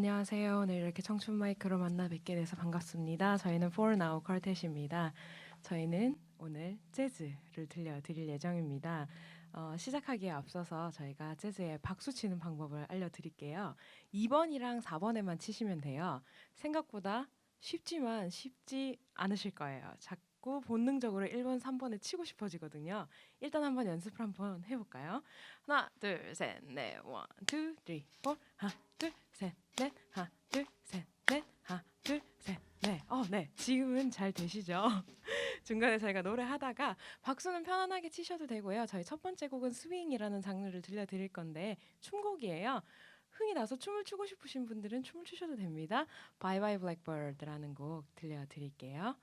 안녕하세요. 오늘 이렇게 청춘 마이크로 만나 뵙게 돼서 반갑습니다. 저희는 Now 컬텟입니다. 저희는 오늘 재즈를 들려드릴 예정입니다. 어, 시작하기에 앞서서 저희가 재즈의 박수 치는 방법을 알려드릴게요. 2번이랑 4번에만 치시면 돼요. 생각보다 쉽지만 쉽지 않으실 거예요. 자꾸 본능적으로 1번, 3번에 치고 싶어지거든요. 일단 한번 연습을 한번 해볼까요? 하나, 둘, 셋, 넷, 원, 투, 쓰리, 포, 하나, 둘, 셋, 넷, 하나, 둘, 셋, 넷, 하나, 둘, 셋, 넷. 어, 네. 지금은 잘 되시죠? 중간에 저희가 노래하다가 박수는 편안하게 치셔도 되고요. 저희 첫 번째 곡은 스윙이라는 장르를 들려드릴 건데 춤곡이에요. 흥이 나서 춤을 추고 싶으신 분들은 춤을 추셔도 됩니다. Bye Blackbird라는 곡 들려드릴게요.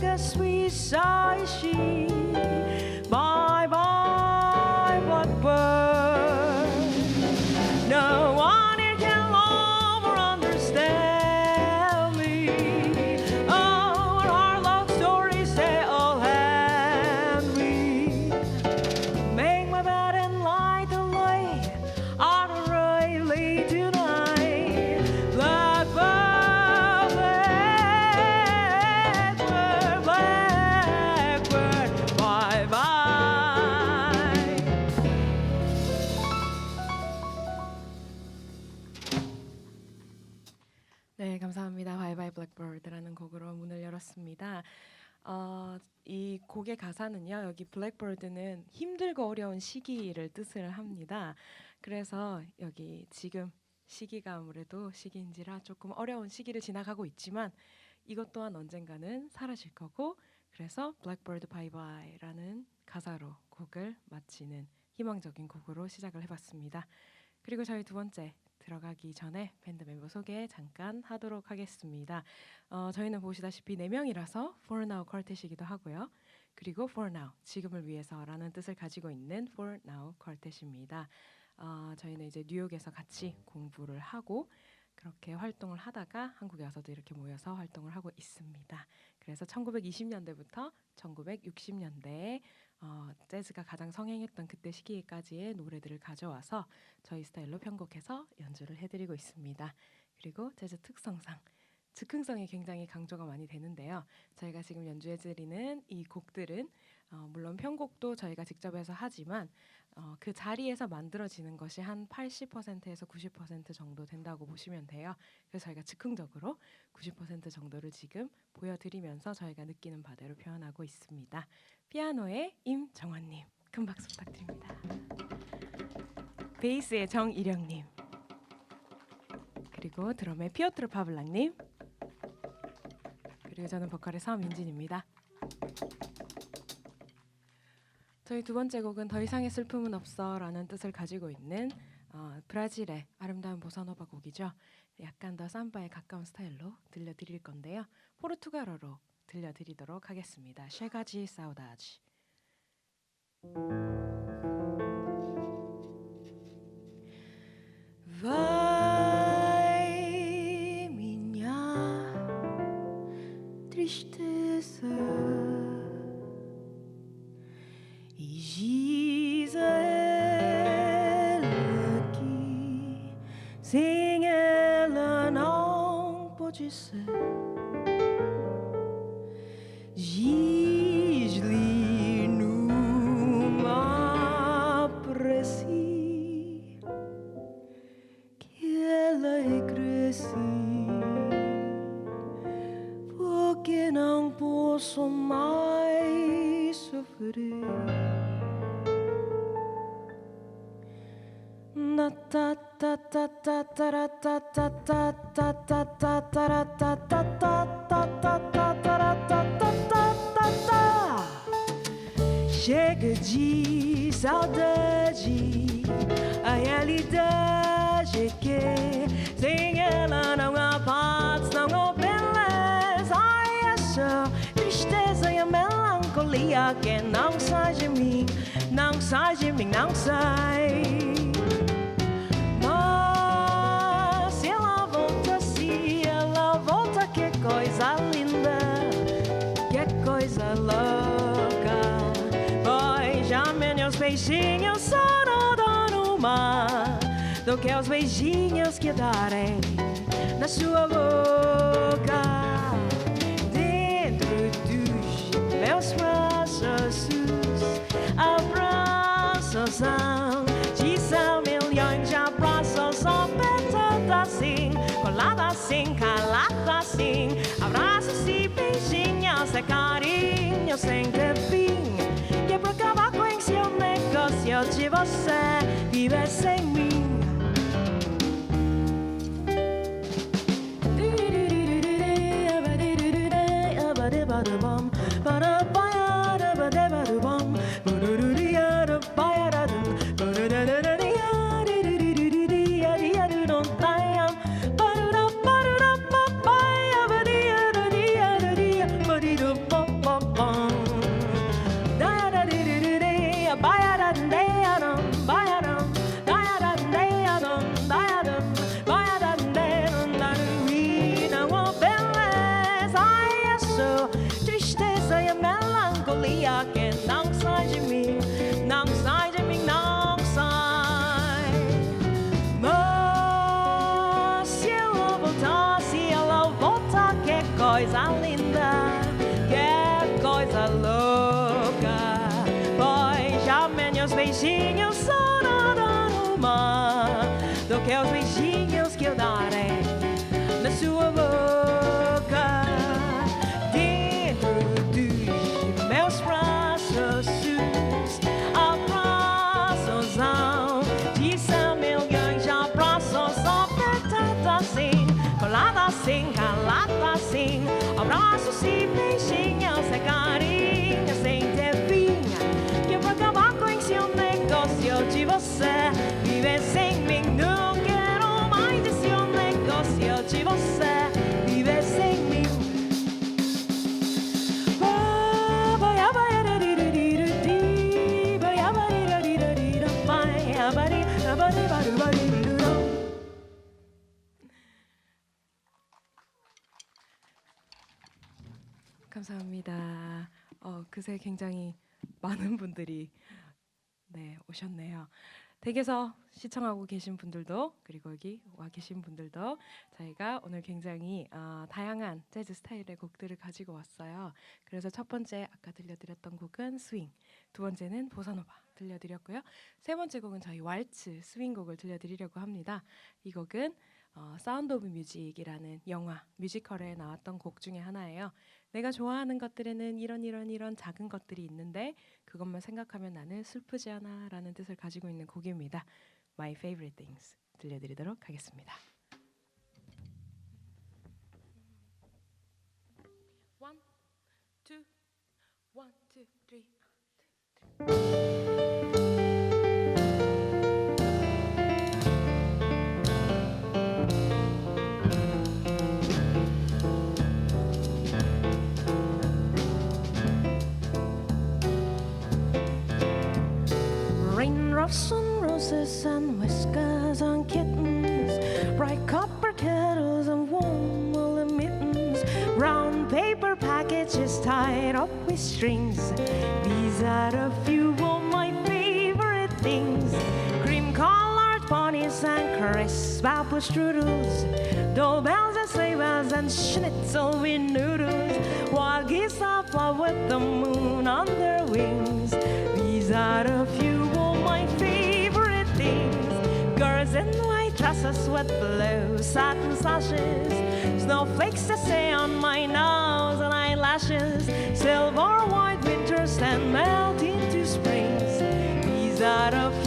sugar sweet, sigh she. 열었습니다. 어, 이 곡의 가사는요. 여기 블랙버드는 힘들고 어려운 시기를 뜻을 합니다. 그래서 여기 지금 시기가 아무래도 시기인지라 조금 어려운 시기를 지나가고 있지만 이것 또한 언젠가는 사라질 거고 그래서 블랙버드 바이바이라는 가사로 곡을 마치는 희망적인 곡으로 시작을 해봤습니다. 그리고 저희 두 번째 들어가기 전에 밴드 멤버 소개 잠깐 하도록 하겠습니다. 어, 저희는 보시다시피 네 명이라서 For Now 퀄텟이기도 하고요. 그리고 For Now 지금을 위해서라는 뜻을 가지고 있는 For Now 퀄텟입니다. 어, 저희는 이제 뉴욕에서 같이 공부를 하고 그렇게 활동을 하다가 한국에 와서도 이렇게 모여서 활동을 하고 있습니다. 그래서 1920년대부터 1960년대에 어, 재즈가 가장 성행했던 그때 시기까지의 노래들을 가져와서 저희 스타일로 편곡해서 연주를 해드리고 있습니다. 그리고 재즈 특성상 즉흥성이 굉장히 강조가 많이 되는데요. 저희가 지금 연주해드리는 이 곡들은 어, 물론 편곡도 저희가 직접 해서 하지만 어, 그 자리에서 만들어지는 것이 한 80%에서 90% 정도 된다고 보시면 돼요. 그래서 저희가 즉흥적으로 90% 정도를 지금 보여드리면서 저희가 느끼는 바대로 표현하고 있습니다. 피아노의 임정환님 큰 박수 부탁드립니다. 베이스의 정일영님 그리고 드럼의 피오트르 파블랑님 그리고 저는 보컬의 서민진입니다. 저희 두 번째 곡은 더 이상의 슬픔은 없어라는 뜻을 가지고 있는 어, 브라질의 아름다운 보사노바 곡이죠. 약간 더 삼바에 가까운 스타일로 들려드릴 건데요. 포르투갈어로 들려드리도록 하겠습니다. 쉐가지 사우다지. 去死 melancolia que não sai de mim, não sai de mim, não sai. Mas se ela volta, se ela volta, que coisa linda, que coisa louca. Pois já meus beijinhos só no mar do que os beijinhos que darei na sua boca. Braços, abraços são de milhões de abraços apertados assim, colado assim, calado assim. Abraços e beijinhos é carinho sem ter fim. Que pra acabar com esse negócio de você viver sem colada assim, calada assim. Abraços e beijinhos e carinhos sem devinha. Que eu vou acabar com esse negócio de você. 그새 굉장히 많은 분들이 네, 오셨네요. 댁에서 시청하고 계신 분들도 그리고 여기 와 계신 분들도 저희가 오늘 굉장히 어, 다양한 재즈 스타일의 곡들을 가지고 왔어요. 그래서 첫 번째 아까 들려드렸던 곡은 스윙, 두 번째는 보사노바 들려드렸고요. 세 번째 곡은 저희 왈츠 스윙 곡을 들려드리려고 합니다. 이 곡은 어, 사운드 오브 뮤직이라는 영화 뮤지컬에 나왔던 곡 중에 하나예요. 내가 좋아하는 것들에는 이런 이런 이런 작은 것들이 있는데 그것만 생각하면 나는 슬프지 않아라는 뜻을 가지고 있는 곡입니다. My Favorite Things 들려드리도록 하겠습니다. One, two, one, two, three. Strings. These are a few of my favorite things: cream-colored ponies and crisp apple strudels, doorbells and sleigh bells and schnitzel with noodles, wild geese that fly with the moon on their wings. These are a few of my favorite things. Girls in dresses with blue satin sashes. Snowflakes that stay on my nose and eyelashes. Silver white winters that melt into springs. These are a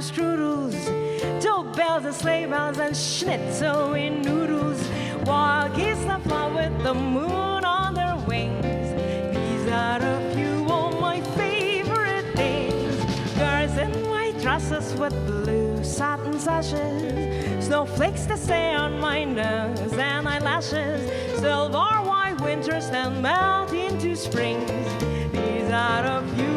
strudels. Doorbells and sleigh bells and schnitzel in noodles. Wild geese that fly with the moon on their wings. These are a few of my favorite things. Girls in white dresses with blue satin sashes. Snowflakes that stay on my nose and eyelashes. Silver white winters that melt into springs. These are a few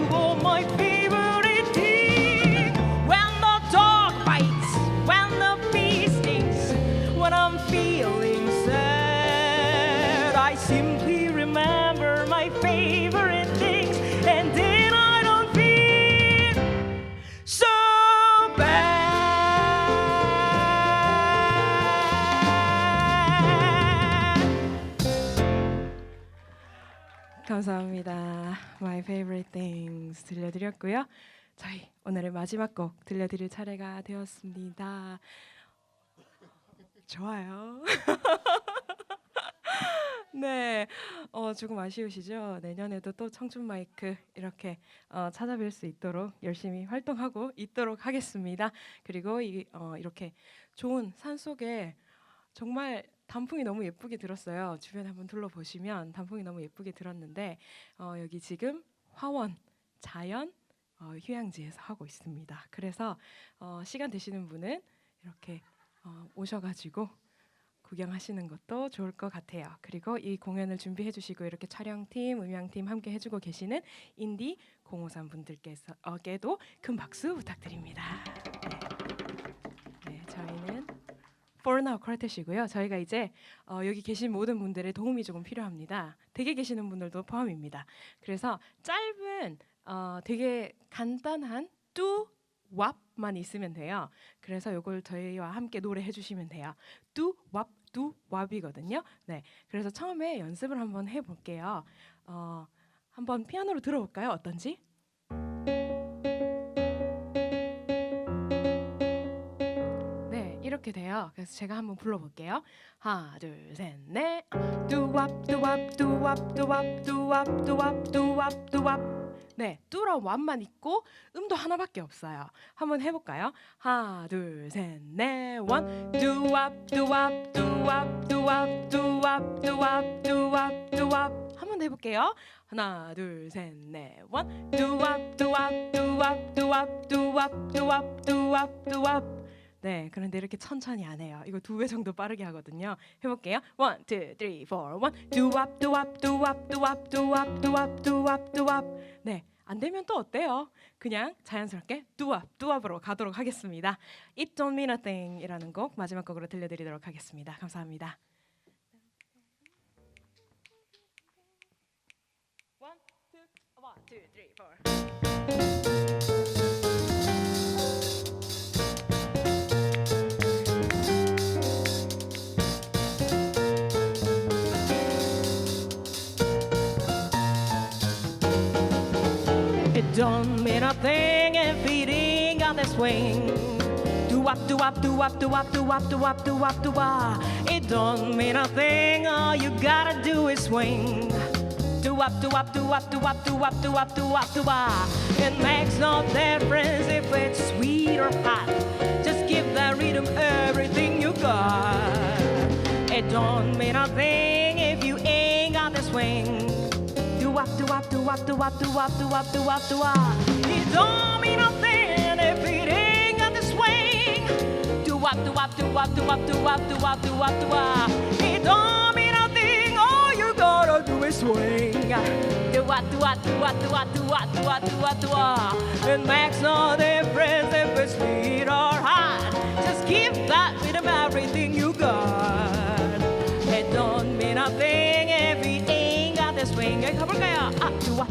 감사합니다. My Favorite Things 들려드렸고요. 저희 오늘의 마지막 곡 들려드릴 차례가 되었습니다. 좋아요. 네, 어, 조금 아쉬우시죠? 내년에도 또 청춘 마이크 이렇게 어, 찾아뵐 수 있도록 열심히 활동하고 있도록 하겠습니다. 그리고 이, 어, 이렇게 좋은 산 속에 정말 단풍이 너무 예쁘게 들었어요. 주변에 한번 둘러보시면 단풍이 너무 예쁘게 들었는데 어, 여기 지금 화원 자연 어, 휴양지에서 하고 있습니다. 그래서 어, 시간 되시는 분은 이렇게 어, 오셔가지고 구경하시는 것도 좋을 것 같아요. 그리고 이 공연을 준비해 주시고 이렇게 촬영팀, 음향팀 함께 해주고 계시는 인디 053 분들께서에게도 큰 박수 부탁드립니다. 네, Now 퀄텟이고요. 저희가 이제 어, 여기 계신 모든 분들의 도움이 조금 필요합니다. 댁에 계시는 분들도 포함입니다. 그래서 짧은 어, 되게 간단한 뚜 왑만 있으면 돼요. 그래서 이걸 저희와 함께 노래해 주시면 돼요. 뚜 왑, 뚜 왑이거든요. 네, 그래서 처음에 연습을 한번 해볼게요. 어, 한번 피아노로 들어볼까요? 어떤지? 이렇게 돼요. 그래서 제가 한번 불러볼게요. 하나, 둘, 셋, 넷. 뚜왑, 뚜왑, 뚜왑, 뚜왑, 뚜왑, 뚜왑, 뚜왑, 뚜왑. 네, 뚜랑 왑만 있고 음도 하나밖에 없어요. 한번 해볼까요? 하나, 둘, 셋, 넷, 원. 뚜왑, 뚜왑, 뚜왑, 뚜왑, 뚜왑, 뚜왑, 뚜왑, 뚜왑. 한번 더 해볼게요. 하나, 둘, 셋, 넷, 원. 뚜왑, 뚜왑, 뚜왑, 뚜왑, 뚜왑, 뚜왑, 뚜왑, 뚜왑. 네, 그런데 이렇게 천천히 안 해요. 이거 두 배 정도 빠르게 하거든요. 해볼게요. One, two, three, four, one. 뚜왑, 뚜왑, 뚜왑, 뚜왑, 뚜왑, 뚜왑, 뚜왑, 뚜왑. 네, 안 되면 또 어때요? 그냥 자연스럽게 뚜왑, 뚜왑으로 가도록 하겠습니다. It Don't Mean a Thing이라는 곡 마지막 곡으로 들려드리도록 하겠습니다. 감사합니다. One, two, one, two, three, four. Don't mean a thing if it ain't got the swing. Do up, do up, do up, do up, do up, do up, do up, do up. It don't mean a thing. All you gotta do is swing. Do up, do up, do up, do up, do up, do up, do up, do up. It makes no difference if it's sweet or hot. Just give that rhythm everything you got. It don't mean a thing if you ain't got the swing. Do up, do up, do up, do up, do up, do up, do up, do up. It don't mean nothing if it ain't got the swing. Do up, do up, do up, do up, do up, do up, do up, do up. It don't mean nothing. All you gotta do is swing. Do up, do up, do up, do up, do up, do up, do up, do up. It makes no difference if it's sweet or hot. Just give that rhythm everything you got. It don't mean nothing 윙을 가볼까요? 아 좋아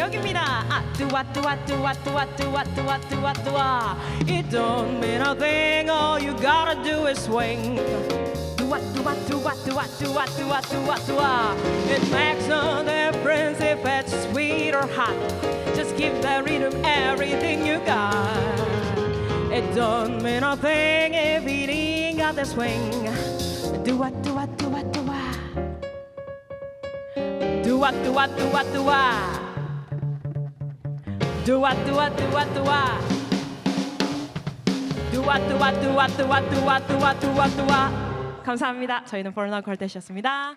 여기입니다. 아, 뚜와 뚜와 뚜와 뚜와 뚜와 뚜와 뚜와 뚜와. It don't mean a thing. All you gotta do is swing. 뚜와 뚜와 뚜와 뚜와 뚜와 뚜와 뚜와 뚜와. It makes no difference if it's sweet or hot. Just give the rhythm everything you got. It don't mean a thing if it ain't got the swing. 뚜와 뚜와 뚜와 뚜와. 두와 두와 두와 두와 두와 두와 두와 두와 두와 두와 두와 두와 감사합니다. 저희는 버나우 컬텟이었습니다.